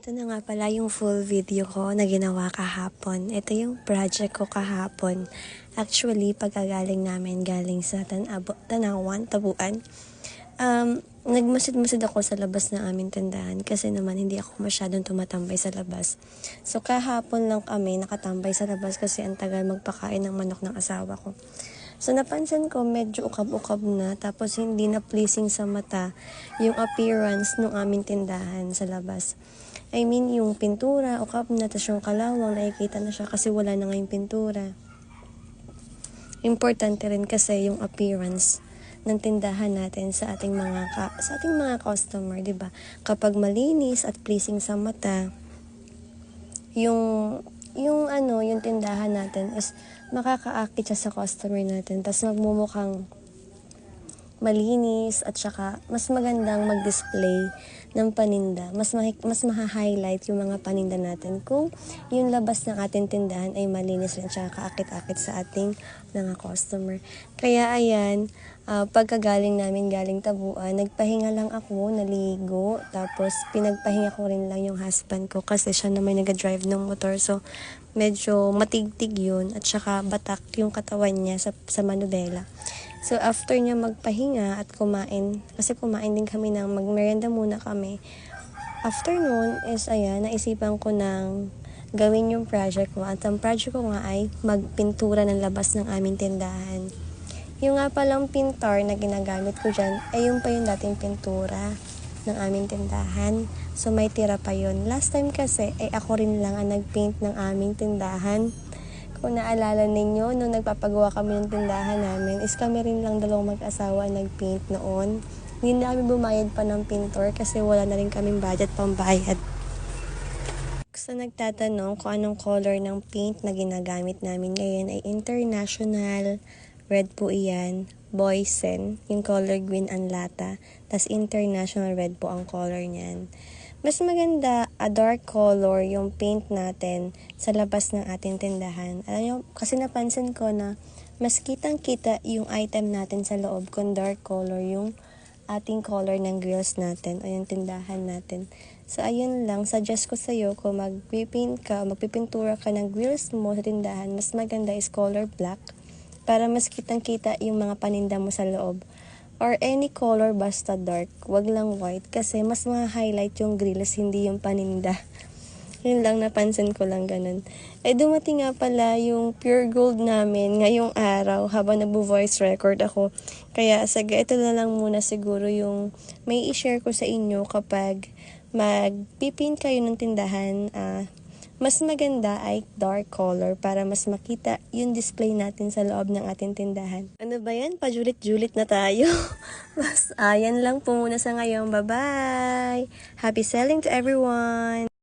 Ito na nga pala yung full video ko na ginawa kahapon. Ito yung project ko kahapon. Actually, pagkagaling namin galing sa Tanabo, Tanawan, Tabuan. Um, nagmasid-masid ako sa labas ng aming tindahan kasi naman hindi ako masyadong tumatambay sa labas. So kahapon lang kami nakatambay sa labas kasi ang tagal magpakain ng manok ng asawa ko. So napansin ko medyo ukab-ukab na tapos hindi na pleasing sa mata yung appearance ng aming tindahan sa labas. I mean yung pintura, tapos yung kalawang nakikita na siya kasi wala na nga yung pintura. Importante rin kasi yung appearance ng tindahan natin sa ating mga ka- sa ating mga customer, 'di ba? Kapag malinis at pleasing sa mata, yung yung ano, yung tindahan natin is makakaakit siya sa customer natin. Tapos magmumukhang malinis at saka mas magandang mag-display ng paninda. Mas ma- mas maha-highlight yung mga paninda natin kung yung labas ng ating tindahan ay malinis rin tsaka kaakit-akit sa ating mga customer. Kaya ayan, ah, pagkagaling namin galing tabuan, nagpahinga lang ako, naligo, tapos pinagpahinga ko rin lang yung husband ko kasi siya naman nag-drive ng motor. So, medyo matigtig yun at saka batak yung katawan niya sa, sa manubela. So, after niya magpahinga at kumain, kasi kumain din kami ng magmerenda muna kami. After nun is, ayan, naisipan ko ng gawin yung project ko. At ang project ko nga ay magpintura ng labas ng aming tindahan. Yung nga palang pintar na ginagamit ko dyan, ay yung pa yung dating pintura ng aming tindahan. So, may tira pa yun. Last time kasi, ay ako rin lang ang nagpaint ng aming tindahan. Kung naalala ninyo, nung nagpapagawa kami ng tindahan namin, is kami rin lang dalawang mag-asawa nag-paint noon. Hindi na kami bumayad pa ng pintor kasi wala na rin kaming budget pambayad. Sa nagtatanong kung anong color ng paint na ginagamit namin ngayon ay international red po iyan, Boysen, yung color green ang lata, tas international red po ang color niyan. Mas maganda a dark color yung paint natin sa labas ng ating tindahan. Alam nyo, kasi napansin ko na mas kitang-kita yung item natin sa loob kung dark color yung ating color ng grills natin o yung tindahan natin. So, ayun lang. Suggest ko sa'yo kung magpipaint ka, magpipintura ka ng grills mo sa tindahan, mas maganda is color black para mas kitang-kita yung mga paninda mo sa loob. Or any color basta dark, wag lang white kasi mas ma-highlight yung grills, hindi yung paninda. Yun lang, napansin ko lang ganun. Eh, dumating nga pala yung pure gold namin ngayong araw habang nagbo-voice record ako. Kaya, saga, ito na lang muna siguro yung may i-share ko sa inyo kapag magpipin kayo ng tindahan. ah, mas maganda ay dark color para mas makita yung display natin sa loob ng ating tindahan. Ano ba yan? Pajulit-julit na tayo. mas ayan lang po muna sa ngayon. Bye-bye! Happy selling to everyone!